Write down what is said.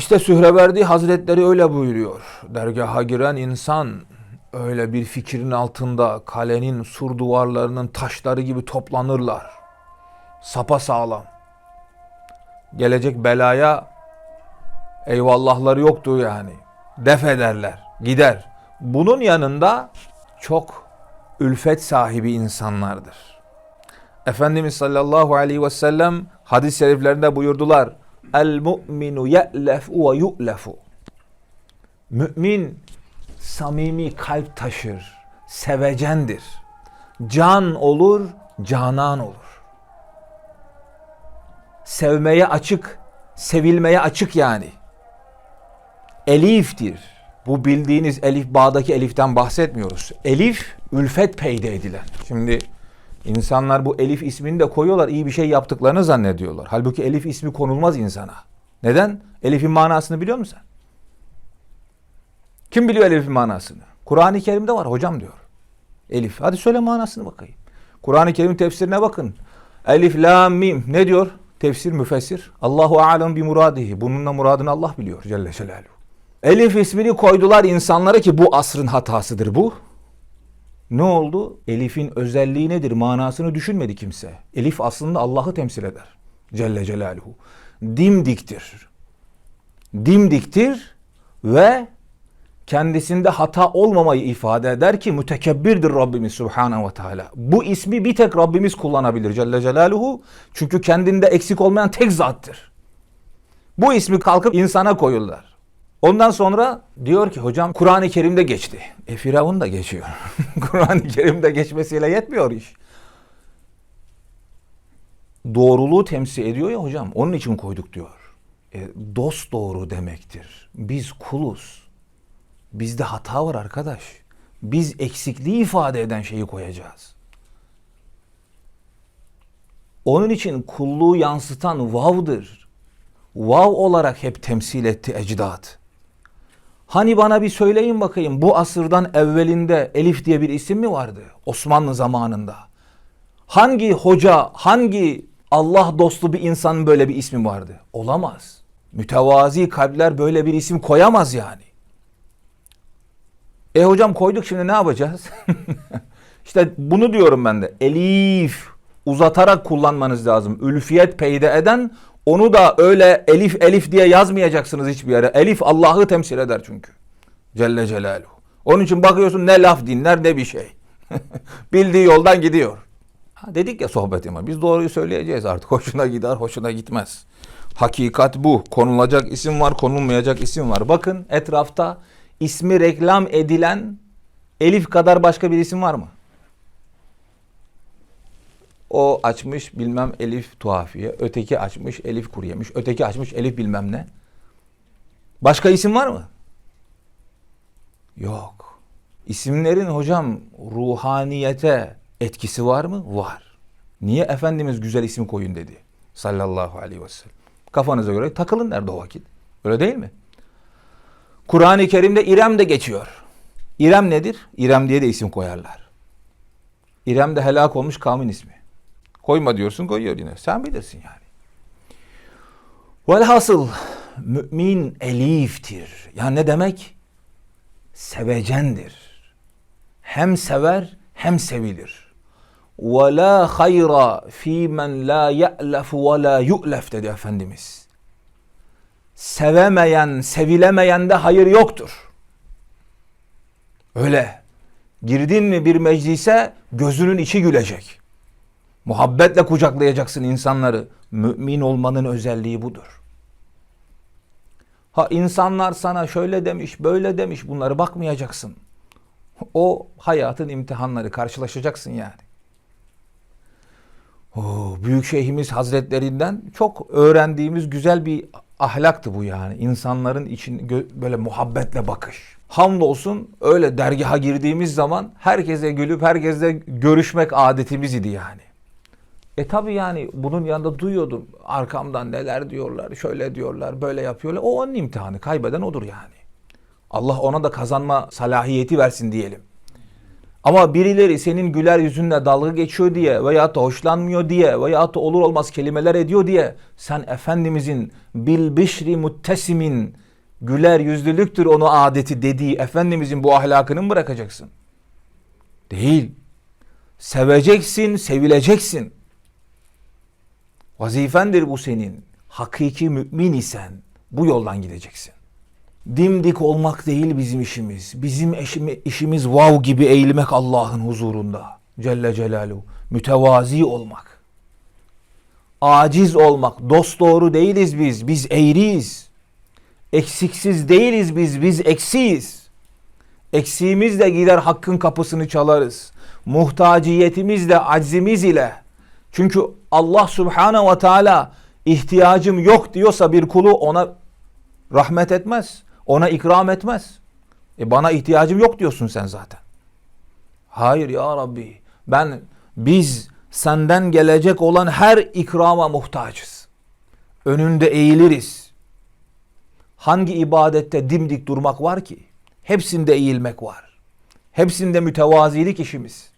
İşte Sühreverdi Hazretleri öyle buyuruyor. Dergaha giren insan öyle bir fikrin altında kalenin sur duvarlarının taşları gibi toplanırlar. Sapa sağlam. Gelecek belaya eyvallahları yoktu yani. Def ederler, gider. Bunun yanında çok ülfet sahibi insanlardır. Efendimiz sallallahu aleyhi ve sellem hadis-i şeriflerinde buyurdular. El mu'minu ye'lefu ve yu'lefu. Mümin samimi kalp taşır, sevecendir. Can olur, canan olur. Sevmeye açık, sevilmeye açık yani. Eliftir. Bu bildiğiniz elif bağdaki eliften bahsetmiyoruz. Elif ülfet peyde edilen. Şimdi insanlar bu elif ismini de koyuyorlar. iyi bir şey yaptıklarını zannediyorlar. Halbuki elif ismi konulmaz insana. Neden? Elif'in manasını biliyor musun sen? Kim biliyor elif'in manasını? Kur'an-ı Kerim'de var hocam diyor. Elif. Hadi söyle manasını bakayım. Kur'an-ı Kerim tefsirine bakın. Elif, la, mim. Ne diyor? Tefsir, müfessir. Allahu alem bi muradihi. Bununla muradını Allah biliyor Celle Celaluhu. Elif ismini koydular insanlara ki bu asrın hatasıdır bu. Ne oldu? Elif'in özelliği nedir? Manasını düşünmedi kimse. Elif aslında Allah'ı temsil eder. Celle Celaluhu. Dimdiktir. Dimdiktir ve kendisinde hata olmamayı ifade eder ki mütekebbirdir Rabbimiz Subhanahu ve Teala. Bu ismi bir tek Rabbimiz kullanabilir Celle Celaluhu. Çünkü kendinde eksik olmayan tek zattır. Bu ismi kalkıp insana koyurlar. Ondan sonra diyor ki hocam Kur'an-ı Kerim'de geçti. E Firavun da geçiyor. Kur'an-ı Kerim'de geçmesiyle yetmiyor iş. Doğruluğu temsil ediyor ya hocam. Onun için koyduk diyor. E, dost doğru demektir. Biz kuluz. Bizde hata var arkadaş. Biz eksikliği ifade eden şeyi koyacağız. Onun için kulluğu yansıtan vav'dır. Vav olarak hep temsil etti ecdat. Hani bana bir söyleyin bakayım bu asırdan evvelinde Elif diye bir isim mi vardı? Osmanlı zamanında. Hangi hoca, hangi Allah dostu bir insanın böyle bir ismi vardı? Olamaz. Mütevazi kalpler böyle bir isim koyamaz yani. E hocam koyduk şimdi ne yapacağız? işte bunu diyorum ben de. Elif uzatarak kullanmanız lazım. Ülfiyet peyde eden onu da öyle elif elif diye yazmayacaksınız hiçbir yere. Elif Allah'ı temsil eder çünkü. Celle Celaluhu. Onun için bakıyorsun ne laf dinler ne bir şey. Bildiği yoldan gidiyor. Ha, dedik ya sohbetime biz doğruyu söyleyeceğiz artık. Hoşuna gider hoşuna gitmez. Hakikat bu. Konulacak isim var konulmayacak isim var. Bakın etrafta ismi reklam edilen Elif kadar başka bir isim var mı? O açmış bilmem Elif tuhafiye, öteki açmış Elif kuru öteki açmış Elif bilmem ne. Başka isim var mı? Yok. İsimlerin hocam ruhaniyete etkisi var mı? Var. Niye Efendimiz güzel isim koyun dedi? Sallallahu aleyhi ve sellem. Kafanıza göre takılın nerede o vakit. Öyle değil mi? Kur'an-ı Kerim'de İrem de geçiyor. İrem nedir? İrem diye de isim koyarlar. İrem de helak olmuş kavmin ismi. Koyma diyorsun koyuyor yine. Sen bilirsin yani. Velhasıl mümin eliftir. Yani ne demek? Sevecendir. Hem sever hem sevilir. Ve la hayra fi men la ya'lef ve la yu'lef dedi Efendimiz. Sevemeyen, sevilemeyen de hayır yoktur. Öyle. Girdin mi bir meclise gözünün içi gülecek. Muhabbetle kucaklayacaksın insanları. Mümin olmanın özelliği budur. Ha insanlar sana şöyle demiş, böyle demiş bunları bakmayacaksın. O hayatın imtihanları karşılaşacaksın yani. Oo, Büyük Şeyhimiz Hazretlerinden çok öğrendiğimiz güzel bir ahlaktı bu yani. İnsanların için böyle muhabbetle bakış. Hamdolsun öyle dergaha girdiğimiz zaman herkese gülüp herkesle görüşmek adetimiz idi yani. E tabi yani bunun yanında duyuyordum arkamdan neler diyorlar, şöyle diyorlar, böyle yapıyorlar. O onun imtihanı, kaybeden odur yani. Allah ona da kazanma salahiyeti versin diyelim. Ama birileri senin güler yüzünle dalga geçiyor diye veya da hoşlanmıyor diye veya da olur olmaz kelimeler ediyor diye sen Efendimizin bil bişri muttesimin güler yüzlülüktür onu adeti dediği Efendimizin bu ahlakını mı bırakacaksın? Değil. Seveceksin, sevileceksin. Vazifendir bu senin. Hakiki mümin isen bu yoldan gideceksin. Dimdik olmak değil bizim işimiz. Bizim eşimi- işimiz vav gibi eğilmek Allah'ın huzurunda. Celle Celaluhu. Mütevazi olmak. Aciz olmak. Dost doğru değiliz biz. Biz eğriyiz. Eksiksiz değiliz biz. Biz eksiyiz. Eksiğimizle gider hakkın kapısını çalarız. Muhtaciyetimizle, aczimiz ile. Çünkü Allah Subhanahu ve Teala ihtiyacım yok diyorsa bir kulu ona rahmet etmez. Ona ikram etmez. E bana ihtiyacım yok diyorsun sen zaten. Hayır ya Rabbi. Ben biz senden gelecek olan her ikrama muhtacız. Önünde eğiliriz. Hangi ibadette dimdik durmak var ki? Hepsinde eğilmek var. Hepsinde mütevazilik işimiz.